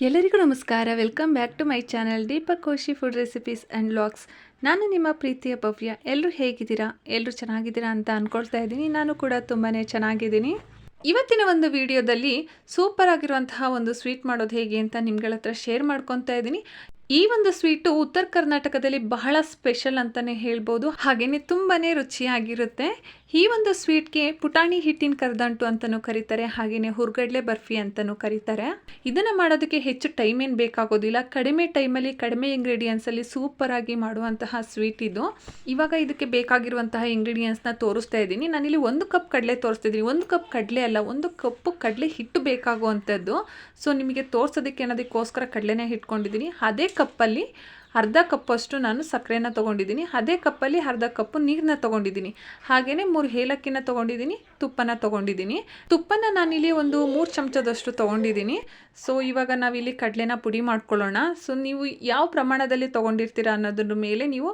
ಎಲ್ಲರಿಗೂ ನಮಸ್ಕಾರ. Welcome back to my channel Deepak Koshy food recipes and vlogs ನಾನು ನಿಮ್ಮ ಪ್ರೀತಿಯ ಭವ್ಯ. ಎಲ್ಲರೂ ಹೇಗಿದ್ದೀರಾ? ಎಲ್ಲರೂ ಚೆನ್ನಾಗಿದ್ದೀರಾ ಅಂತ ಅಂದ್ಕೊಳ್ತಾ ಇದ್ದೀನಿ. ನಾನು ಕೂಡ ತುಂಬಾ ಚೆನ್ನಾಗಿದ್ದೀನಿ. ಇವತ್ತಿನ ಒಂದು ವಿಡಿಯೋದಲ್ಲಿ ಸೂಪರ್ ಆಗಿರುವಂತಹ ಒಂದು ಸ್ವೀಟ್ ಮಾಡೋದು ಹೇಗೆ ಅಂತ ನಿಮ್ಗಳ ಹತ್ರ ಶೇರ್ ಮಾಡ್ಕೊತಾ ಇದ್ದೀನಿ. ಈ ಒಂದು ಸ್ವೀಟು ಉತ್ತರ ಕರ್ನಾಟಕದಲ್ಲಿ ಬಹಳ ಸ್ಪೆಷಲ್ ಅಂತಲೇ ಹೇಳ್ಬೋದು. ಹಾಗೆಯೇ ತುಂಬಾ ರುಚಿಯಾಗಿರುತ್ತೆ. ಈ ಒಂದು ಸ್ವೀಟ್ಗೆ ಪುಟಾಣಿ ಹಿಟ್ಟಿನ ಕರ್ದಂಟು ಅಂತಲೂ ಕರೀತಾರೆ ಹಾಗೆಯೇ ಹುರ್ಗಡ್ಲೆ ಬರ್ಫಿ ಅಂತಲೂ ಕರೀತಾರೆ. ಇದನ್ನು ಮಾಡೋದಕ್ಕೆ ಹೆಚ್ಚು ಟೈಮ್ ಏನು ಬೇಕಾಗೋದಿಲ್ಲ. ಕಡಿಮೆ ಟೈಮಲ್ಲಿ ಕಡಿಮೆ ಇಂಗ್ರೀಡಿಯೆಂಟ್ಸಲ್ಲಿ ಸೂಪರ್ ಆಗಿ ಮಾಡುವಂತಹ ಸ್ವೀಟ್ ಇದು. ಇವಾಗ ಇದಕ್ಕೆ ಬೇಕಾಗಿರುವಂತಹ ಇಂಗ್ರೀಡಿಯೆಂಟ್ಸ್ನ ತೋರಿಸ್ತಾ ಇದ್ದೀನಿ. ನಾನಿಲ್ಲಿ ಒಂದು ಕಪ್ ಕಡಲೆ ತೋರಿಸ್ತಾ ಇದ್ದೀನಿ ಒಂದು ಕಪ್ ಕಡಲೆ ಅಲ್ಲ, ಒಂದು ಕಪ್ಪು ಕಡಲೆ ಹಿಟ್ಟು ಬೇಕಾಗುವಂಥದ್ದು. ಸೊ ನಿಮಗೆ ತೋರಿಸೋದಕ್ಕೆ ಅನ್ನೋದಕ್ಕೋಸ್ಕರ ಕಡಲೆನೇ ಇಟ್ಕೊಂಡಿದ್ದೀನಿ ಅದೇ ಕಪ್ಪಲ್ಲಿ ಅರ್ಧ ಕಪ್ಪಷ್ಟು ನಾನು ಸಕ್ಕರೆನ ತೊಗೊಂಡಿದ್ದೀನಿ. ಅದೇ ಕಪ್ಪಲ್ಲಿ ಅರ್ಧ ಕಪ್ಪು ನೀರನ್ನ ತೊಗೊಂಡಿದ್ದೀನಿ. ಹಾಗೆಯೇ ಮೂರು ಏಲಕ್ಕಿನ ತೊಗೊಂಡಿದ್ದೀನಿ, ತುಪ್ಪನ ತೊಗೊಂಡಿದ್ದೀನಿ. ತುಪ್ಪನ ನಾನಿಲ್ಲಿ ಒಂದು ಮೂರು ಚಮಚದಷ್ಟು ತೊಗೊಂಡಿದ್ದೀನಿ. ಸೊ ಇವಾಗ ನಾವಿಲ್ಲಿ ಕಡಲೆನ ಪುಡಿ ಮಾಡ್ಕೊಳ್ಳೋಣ. ಸೊ ನೀವು ಯಾವ ಪ್ರಮಾಣದಲ್ಲಿ ತೊಗೊಂಡಿರ್ತೀರ ಅನ್ನೋದ್ರ ಮೇಲೆ ನೀವು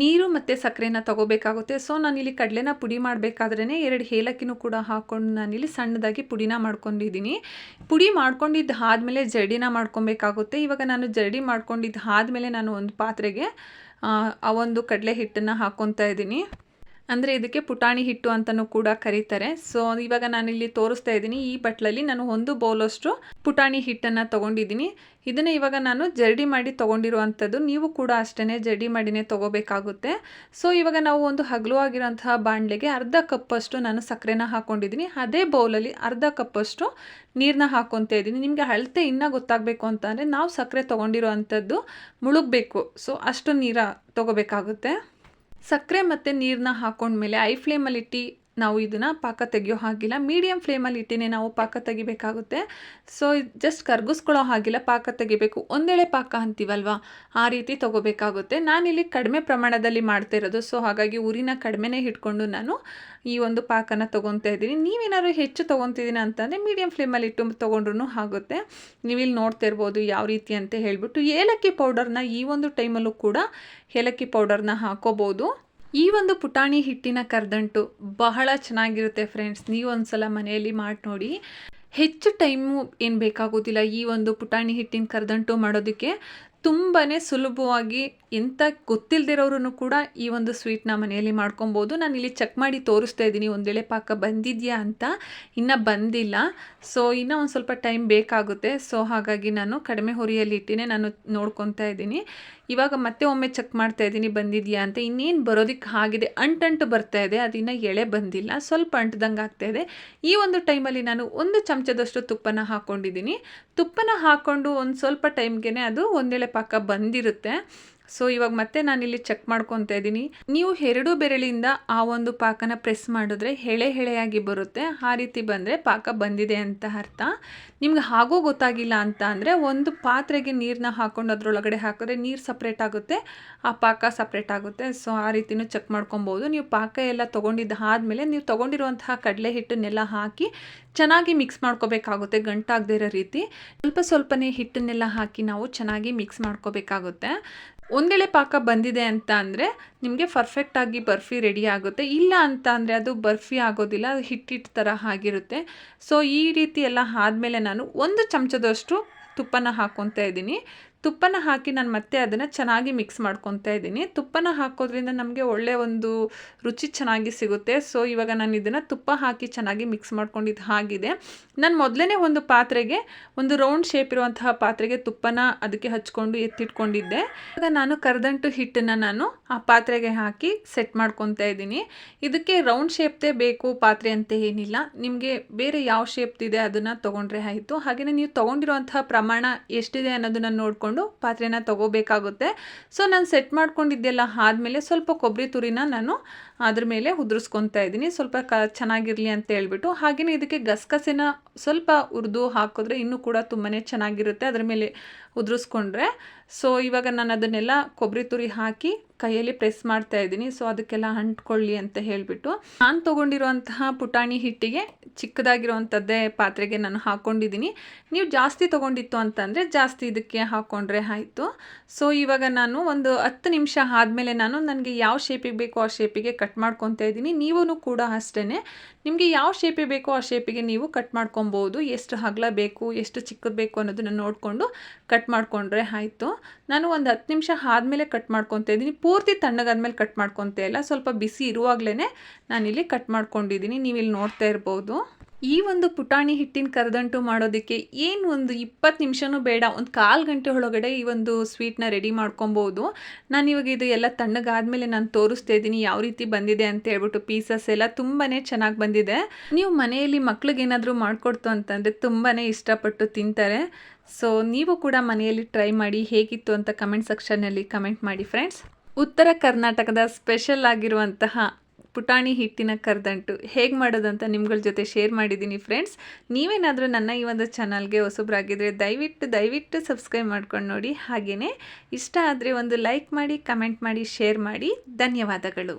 ನೀರು ಮತ್ತು ಸಕ್ಕರೆನ ತೊಗೋಬೇಕಾಗುತ್ತೆ. ಸೊ ನಾನಿಲ್ಲಿ ಕಡಲೆನ ಪುಡಿ ಮಾಡಬೇಕಾದ್ರೇ ಎರಡು ಏಲಕ್ಕಿನೂ ಕೂಡ ಹಾಕ್ಕೊಂಡು ನಾನಿಲ್ಲಿ ಸಣ್ಣದಾಗಿ ಪುಡಿನ ಮಾಡ್ಕೊಂಡಿದ್ದೀನಿ. ಪುಡಿ ಮಾಡ್ಕೊಂಡಿದ್ದು ಆದಮೇಲೆ ಜಡಿನ ಮಾಡ್ಕೊಬೇಕಾಗುತ್ತೆ. ಇವಾಗ ನಾನು ಜಡಿ ಮಾಡ್ಕೊಂಡಿದ್ದು ಆದಮೇಲೆ ನಾನು ಒಂದು ಪಾತ್ರೆಗೆ ಆ ಒಂದು ಕಡಲೆ ಹಿಟ್ಟನ್ನು ಹಾಕ್ಕೊತಾ ಇದ್ದೀನಿ. ಅಂದರೆ ಇದಕ್ಕೆ ಪುಟಾಣಿ ಹಿಟ್ಟು ಅಂತಲೂ ಕೂಡ ಕರೀತಾರೆ. ಸೊ ಇವಾಗ ನಾನಿಲ್ಲಿ ತೋರಿಸ್ತಾ ಇದ್ದೀನಿ. ಈ ಬಟ್ಲಲ್ಲಿ ನಾನು ಒಂದು ಬೌಲಷ್ಟು ಪುಟಾಣಿ ಹಿಟ್ಟನ್ನು ತೊಗೊಂಡಿದ್ದೀನಿ. ಇದನ್ನು ಇವಾಗ ನಾನು ಜರಡಿ ಮಾಡಿ ತೊಗೊಂಡಿರುವಂಥದ್ದು ನೀವು ಕೂಡ ಅಷ್ಟೇ ಜರಡಿ ಮಾಡಿನೇ ತೊಗೋಬೇಕಾಗುತ್ತೆ. ಸೊ ಇವಾಗ ನಾವು ಒಂದು ಹಗಲು ಆಗಿರೋಂತಹ ಬಾಣಲೆಗೆ ಅರ್ಧ ಕಪ್ಪಷ್ಟು ನಾನು ಸಕ್ಕರೆನ ಹಾಕ್ಕೊಂಡಿದ್ದೀನಿ ಅದೇ ಬೌಲಲ್ಲಿ ಅರ್ಧ ಕಪ್ಪಷ್ಟು ನೀರನ್ನ ಹಾಕ್ಕೊತಾ ಇದ್ದೀನಿ. ನಿಮಗೆ ಅಳತೆ ಇನ್ನೂ ಗೊತ್ತಾಗಬೇಕು ಅಂತ ಅಂದರೆ ನಾವು ಸಕ್ಕರೆ ತೊಗೊಂಡಿರೋ ಅಂಥದ್ದು ಮುಳುಗಬೇಕು. ಸೊ ಅಷ್ಟು ನೀರ ತೊಗೋಬೇಕಾಗುತ್ತೆ. ಸಕ್ಕರೆ ಮತ್ತು ನೀರನ್ನ ಹಾಕೊಂಡ್ಮೇಲೆ ಐ ಫ್ಲೇಮಲ್ಲಿ ಇಟ್ಟು ನಾವು ಇದನ್ನು ಪಾಕ ತೆಗಿಯೋ ಹಾಗಿಲ್ಲ. ಮೀಡಿಯಮ್ ಫ್ಲೇಮಲ್ಲಿ ಇಟ್ಟಿನೇ ನಾವು ಪಾಕ ತೆಗಿಬೇಕಾಗುತ್ತೆ. ಸೊ ಜಸ್ಟ್ ಕರ್ಗಿಸ್ಕೊಳ್ಳೋ ಹಾಗಿಲ್ಲ, ಪಾಕ ತೆಗಿಬೇಕು. ಒಂದೇಳೆ ಪಾಕ ಅಂತೀವಲ್ವ? ಆ ರೀತಿ ತೊಗೋಬೇಕಾಗುತ್ತೆ. ನಾನಿಲ್ಲಿ ಕಡಿಮೆ ಪ್ರಮಾಣದಲ್ಲಿ ಮಾಡ್ತಾ ಇರೋದು. ಸೊ ಹಾಗಾಗಿ ಉರಿನ ಕಡಿಮೆನೇ ಇಟ್ಕೊಂಡು ನಾನು ಈ ಒಂದು ಪಾಕನ ತೊಗೊತಾ ಇದ್ದೀನಿ. ನೀವೇನಾದ್ರು ಹೆಚ್ಚು ತೊಗೊತಿದ್ದೀನಿ ಅಂತಂದರೆ ಮೀಡಿಯಮ್ ಫ್ಲೇಮಲ್ಲಿ ಇಟ್ಟು ತೊಗೊಂಡ್ರೂ ಆಗುತ್ತೆ. ನೀವಿಲ್ಲಿ ನೋಡ್ತಾ ಇರ್ಬೋದು ಯಾವ ರೀತಿ ಅಂತ ಹೇಳಿಬಿಟ್ಟು ಏಲಕ್ಕಿ ಪೌಡರ್ನ ಈ ಒಂದು ಟೈಮಲ್ಲೂ ಕೂಡ ಏಲಕ್ಕಿ ಪೌಡರ್ನ ಹಾಕೋಬೋದು. ಈ ಒಂದು ಪುಟಾಣಿ ಹಿಟ್ಟಿನ ಕರ್ದಂಟು ಬಹಳ ಚೆನ್ನಾಗಿರುತ್ತೆ ಫ್ರೆಂಡ್ಸ್ ನೀವು ಒಂದ್ಸಲ ಮನೆಯಲ್ಲಿ ಮಾಡಿ ನೋಡಿ. ಹೆಚ್ಚು ಟೈಮು ಏನು ಬೇಕಾಗೋದಿಲ್ಲ ಈ ಒಂದು ಪುಟಾಣಿ ಹಿಟ್ಟಿನ ಕರ್ದಂಟು ಮಾಡೋದಕ್ಕೆ. ತುಂಬಾ ಸುಲಭವಾಗಿ ಎಂಥ ಗೊತ್ತಿಲ್ಲದಿರೋರು ಕೂಡ ಈ ಒಂದು ಸ್ವೀಟ್ನ ಮನೆಯಲ್ಲಿ ಮಾಡ್ಕೊಬೋದು. ಇಲ್ಲಿ ಚೆಕ್ ಮಾಡಿ ತೋರಿಸ್ತಾ ಇದ್ದೀನಿ ಒಂದೇಳೆ ಪಾಕ ಬಂದಿದೆಯಾ ಅಂತ. ಇನ್ನೂ ಬಂದಿಲ್ಲ. ಸೊ ಇನ್ನೂ ಒಂದು ಸ್ವಲ್ಪ ಟೈಮ್ ಬೇಕಾಗುತ್ತೆ. ಸೊ ಹಾಗಾಗಿ ನಾನು ಕಡಿಮೆ ಹೊರಿಯಲ್ಲಿ ಇಟ್ಟಿನೇ ನಾನು ನೋಡ್ಕೊತಾ ಇದ್ದೀನಿ. ಇವಾಗ ಮತ್ತೆ ಒಮ್ಮೆ ಚೆಕ್ ಮಾಡ್ತಾ ಇದ್ದೀನಿ, ಬಂದಿದೆಯಾ ಅಂತ. ಇನ್ನೇನು ಬರೋದಕ್ಕೆ ಆಗಿದೆ ಅಂಟಂಟು ಬರ್ತಾ ಇದೆ ಅದಿನ್ನ ಎಳೆ ಬಂದಿಲ್ಲ. ಸ್ವಲ್ಪ ಅಂಟದಂಗೆ ಆಗ್ತಾ ಇದೆ. ಈ ಒಂದು ಟೈಮಲ್ಲಿ ನಾನು ಒಂದು ಚಮಚದಷ್ಟು ತುಪ್ಪನ ಹಾಕ್ಕೊಂಡಿದ್ದೀನಿ ತುಪ್ಪನ ಹಾಕ್ಕೊಂಡು ಒಂದು ಸ್ವಲ್ಪ ಟೈಮ್ಗೆ ಅದು ಒಂದೆಳೆ ಪಾಕ ಬಂದಿರುತ್ತೆ. ಸೊ ಇವಾಗ ಮತ್ತೆ ನಾನಿಲ್ಲಿ ಚೆಕ್ ಮಾಡ್ಕೊತಾ ಇದ್ದೀನಿ. ನೀವು ಎರಡು ಬೆರಳಿಂದ ಆ ಒಂದು ಪಾಕನ ಪ್ರೆಸ್ ಮಾಡಿದ್ರೆ ಹೆಳೆ ಹೆಳೆಯಾಗಿ ಬರುತ್ತೆ. ಆ ರೀತಿ ಬಂದರೆ ಪಾಕ ಬಂದಿದೆ ಅಂತ ಅರ್ಥ. ನಿಮ್ಗೆ ಹಾಗೂ ಗೊತ್ತಾಗಿಲ್ಲ ಅಂತ ಅಂದರೆ ಒಂದು ಪಾತ್ರೆಗೆ ನೀರನ್ನ ಹಾಕೊಂಡು ಅದರೊಳಗಡೆ ಹಾಕಿದ್ರೆ ನೀರು ಸಪ್ರೇಟ್ ಆಗುತ್ತೆ, ಆ ಪಾಕ ಸಪ್ರೇಟ್ ಆಗುತ್ತೆ. ಸೊ ಆ ರೀತಿನೂ ಚೆಕ್ ಮಾಡ್ಕೊಬೋದು ನೀವು ಪಾಕ ಎಲ್ಲ ತೊಗೊಂಡಿದ್ದು ಆದಮೇಲೆ ನೀವು ತೊಗೊಂಡಿರುವಂತಹ ಕಡಲೆ ಹಿಟ್ಟನ್ನೆಲ್ಲ ಹಾಕಿ ಚೆನ್ನಾಗಿ ಮಿಕ್ಸ್ ಮಾಡ್ಕೋಬೇಕಾಗುತ್ತೆ, ಗಂಟಾಗದೇ ಇರೋ ರೀತಿ. ಸ್ವಲ್ಪ ಸ್ವಲ್ಪನೇ ಹಿಟ್ಟನ್ನೆಲ್ಲ ಹಾಕಿ ನಾವು ಚೆನ್ನಾಗಿ ಮಿಕ್ಸ್ ಮಾಡ್ಕೋಬೇಕಾಗುತ್ತೆ. ಒಂದೇಳೆ ಪಾಕ ಬಂದಿದೆ ಅಂತ ಅಂದರೆ ನಿಮಗೆ ಪರ್ಫೆಕ್ಟಾಗಿ ಬರ್ಫಿ ರೆಡಿ ಆಗುತ್ತೆ. ಇಲ್ಲ ಅಂತ ಅಂದರೆ ಅದು ಬರ್ಫಿ ಆಗೋದಿಲ್ಲ, ಅದು ಹಿಟ್ಟಿಟ್ಟು ಥರ ಆಗಿರುತ್ತೆ. ಸೊ ಈ ರೀತಿ ಎಲ್ಲ ಆದಮೇಲೆ ನಾನು ಒಂದು ಚಮಚದಷ್ಟು ತುಪ್ಪನ ಹಾಕ್ಕೊತಾ ಇದ್ದೀನಿ. ತುಪ್ಪನ ಹಾಕಿ ನಾನು ಮತ್ತೆ ಅದನ್ನು ಚೆನ್ನಾಗಿ ಮಿಕ್ಸ್ ಮಾಡ್ಕೊತಾ ಇದ್ದೀನಿ. ತುಪ್ಪನ ಹಾಕೋದ್ರಿಂದ ನಮಗೆ ಒಳ್ಳೆ ಒಂದು ರುಚಿ ಚೆನ್ನಾಗಿ ಸಿಗುತ್ತೆ. ಸೊ ಇವಾಗ ನಾನು ಇದನ್ನು ತುಪ್ಪ ಹಾಕಿ ಚೆನ್ನಾಗಿ ಮಿಕ್ಸ್ ಮಾಡ್ಕೊಂಡಿದ್ದು ಹಾಗಿದೆ. ನಾನು ಮೊದಲೇ ಒಂದು ಪಾತ್ರೆಗೆ, ಒಂದು ರೌಂಡ್ ಶೇಪ್ ಇರುವಂತಹ ಪಾತ್ರೆಗೆ ತುಪ್ಪನ ಅದಕ್ಕೆ ಹಚ್ಕೊಂಡು ಎತ್ತಿಟ್ಕೊಂಡಿದ್ದೆ. ಇವಾಗ ನಾನು ಕರದಂಟು ಹಿಟ್ಟನ್ನು ನಾನು ಆ ಪಾತ್ರೆಗೆ ಹಾಕಿ ಸೆಟ್ ಮಾಡ್ಕೊತಾ ಇದ್ದೀನಿ. ಇದಕ್ಕೆ ರೌಂಡ್ ಶೇಪ್ದೇ ಬೇಕು, ಪಾತ್ರೆ ಅಂತ ಏನಿಲ್ಲ. ನಿಮಗೆ ಬೇರೆ ಯಾವ ಶೇಪ್ದಿದೆ ಅದನ್ನು ತೊಗೊಂಡ್ರೆ ಆಯಿತು. ಹಾಗೆಯೇ ನೀವು ತೊಗೊಂಡಿರುವಂತಹ ಪ್ರಮಾಣ ಎಷ್ಟಿದೆ ಅನ್ನೋದನ್ನು ನೋಡಿಕೊಂಡು ಪಾತ್ರೆನ ತಗೋಬೇಕಾಗುತ್ತೆ. ಸೊ ನಾನು ಸೆಟ್ ಮಾಡ್ಕೊಂಡಿದ್ದೆಲ್ಲ ಆದಮೇಲೆ ಸ್ವಲ್ಪ ಕೊಬ್ಬರಿ ತುರಿನ ನಾನು ಅದ್ರ ಮೇಲೆ ಉದುರಿಸ್ಕೊತಾ ಇದ್ದೀನಿ. ಸ್ವಲ್ಪ ಕ ಚೆನ್ನಾಗಿರಲಿ ಅಂತ ಹೇಳ್ಬಿಟ್ಟು ಹಾಗೆಯೇ ಇದಕ್ಕೆ ಗಸಗಸೆನ ಸ್ವಲ್ಪ ಉರಿದು ಹಾಕಿದ್ರೆ ಇನ್ನೂ ಕೂಡ ತುಂಬಾ ಚೆನ್ನಾಗಿರುತ್ತೆ ಅದ್ರ ಮೇಲೆ ಉದುರಿಸ್ಕೊಂಡ್ರೆ. ಸೊ ಇವಾಗ ನಾನು ಅದನ್ನೆಲ್ಲ ಕೊಬ್ಬರಿ ತುರಿ ಹಾಕಿ ಕೈಯಲ್ಲಿ ಪ್ರೆಸ್ ಮಾಡ್ತಾ ಇದ್ದೀನಿ. ಸೊ ಅದಕ್ಕೆಲ್ಲ ಅಂಟ್ಕೊಳ್ಳಿ ಅಂತ ಹೇಳಿಬಿಟ್ಟು, ನಾನು ತೊಗೊಂಡಿರುವಂತಹ ಪುಟಾಣಿ ಹಿಟ್ಟಿಗೆ ಚಿಕ್ಕದಾಗಿರುವಂಥದ್ದೇ ಪಾತ್ರೆಗೆ ನಾನು ಹಾಕ್ಕೊಂಡಿದ್ದೀನಿ ನೀವು ಜಾಸ್ತಿ ತೊಗೊಂಡಿತ್ತು ಅಂತಂದರೆ ಜಾಸ್ತಿ ಇದಕ್ಕೆ ಹಾಕ್ಕೊಂಡ್ರೆ ಆಯಿತು. ಸೊ ಇವಾಗ ನಾನು ಒಂದು ಹತ್ತು ನಿಮಿಷ ಆದಮೇಲೆ ನಾನು ನನಗೆ ಯಾವ ಶೇಪಿಗೆ ಬೇಕೋ ಆ ಶೇಪಿಗೆ ಕಟ್ ಮಾಡ್ಕೊತಾ ಇದ್ದೀನಿ. ನೀವೂ ಕೂಡ ಅಷ್ಟೇ ನಿಮಗೆ ಯಾವ ಶೇಪಿಗೆ ಬೇಕೋ ಆ ಶೇಪಿಗೆ ನೀವು ಕಟ್ ಮಾಡ್ಕೊಬೋದು. ಎಷ್ಟು ಹಗಲ ಬೇಕು, ಎಷ್ಟು ಚಿಕ್ಕದು ಬೇಕು ಅನ್ನೋದನ್ನು ನೋಡಿಕೊಂಡು ಕಟ್ ಮಾಡಿಕೊಂಡ್ರೆ ಆಯಿತು. ನಾನು ಒಂದು ಹತ್ತು ನಿಮಿಷ ಆದಮೇಲೆ ಕಟ್ ಮಾಡ್ಕೊತಾ ಇದ್ದೀನಿ. ಪೂರ್ತಿ ತಣ್ಣಗಾದ್ಮೇಲೆ ಕಟ್ ಮಾಡ್ಕೊತಾ ಇಲ್ಲ. ಸ್ವಲ್ಪ ಬಿಸಿ ಇರುವಾಗಲೇ ನಾನಿಲ್ಲಿ ಕಟ್ ಮಾಡ್ಕೊಂಡಿದ್ದೀನಿ. ನೀವಿಲ್ಲಿ ನೋಡ್ತಾ ಇರ್ಬೋದು. ಈ ಒಂದು ಪುಟಾಣಿ ಹಿಟ್ಟಿನ ಕರದಂಟು ಮಾಡೋದಕ್ಕೆ ಏನು ಒಂದು ಇಪ್ಪತ್ತು ನಿಮಿಷನೂ ಬೇಡ, ಒಂದು ಕಾಲು ಗಂಟೆ ಒಳಗಡೆ ಈ ಒಂದು ಸ್ವೀಟ್ನ ರೆಡಿ ಮಾಡ್ಕೊಬೋದು. ನಾನು ಇವಾಗ ಇದು ಎಲ್ಲ ತಣ್ಣಗಾದ್ಮೇಲೆ ನಾನು ತೋರಿಸ್ತಾ ಇದ್ದೀನಿ ಯಾವ ರೀತಿ ಬಂದಿದೆ ಅಂತ ಹೇಳ್ಬಿಟ್ಟು ಪೀಸಸ್ ಎಲ್ಲ ತುಂಬಾ ಚೆನ್ನಾಗಿ ಬಂದಿದೆ. ನೀವು ಮನೆಯಲ್ಲಿ ಮಕ್ಳಿಗೇನಾದರೂ ಮಾಡಿಕೊಡ್ತು ಅಂತಂದರೆ ತುಂಬಾ ಇಷ್ಟಪಟ್ಟು ತಿಂತಾರೆ. ಸೊ ನೀವು ಕೂಡ ಮನೆಯಲ್ಲಿ ಟ್ರೈ ಮಾಡಿ ಹೇಗಿತ್ತು ಅಂತ ಕಮೆಂಟ್ ಸೆಕ್ಷನ್ನಲ್ಲಿ ಕಮೆಂಟ್ ಮಾಡಿ ಫ್ರೆಂಡ್ಸ್ ಉತ್ತರ ಕರ್ನಾಟಕದ ಸ್ಪೆಷಲ್ ಆಗಿರುವಂತಹ ಪುಟಾಣಿ ಹಿಟ್ಟಿನ ಕರ್ದಂಟು ಹೇಗೆ ಮಾಡೋದಂತ ನಿಮ್ಗಳ ಜೊತೆ ಶೇರ್ ಮಾಡಿದ್ದೀನಿ ಫ್ರೆಂಡ್ಸ್ ನೀವೇನಾದರೂ ನನ್ನ ಈ ಒಂದು ಚಾನಲ್ಗೆ ಹೊಸಬ್ರಾಗಿದ್ದರೆ ದಯವಿಟ್ಟು ದಯವಿಟ್ಟು ಸಬ್ಸ್ಕ್ರೈಬ್ ಮಾಡ್ಕೊಂಡು ನೋಡಿ. ಹಾಗೆಯೇ ಇಷ್ಟ ಆದರೆ ಒಂದು ಲೈಕ್ ಮಾಡಿ ಕಮೆಂಟ್ ಮಾಡಿ ಶೇರ್ ಮಾಡಿ. ಧನ್ಯವಾದಗಳು.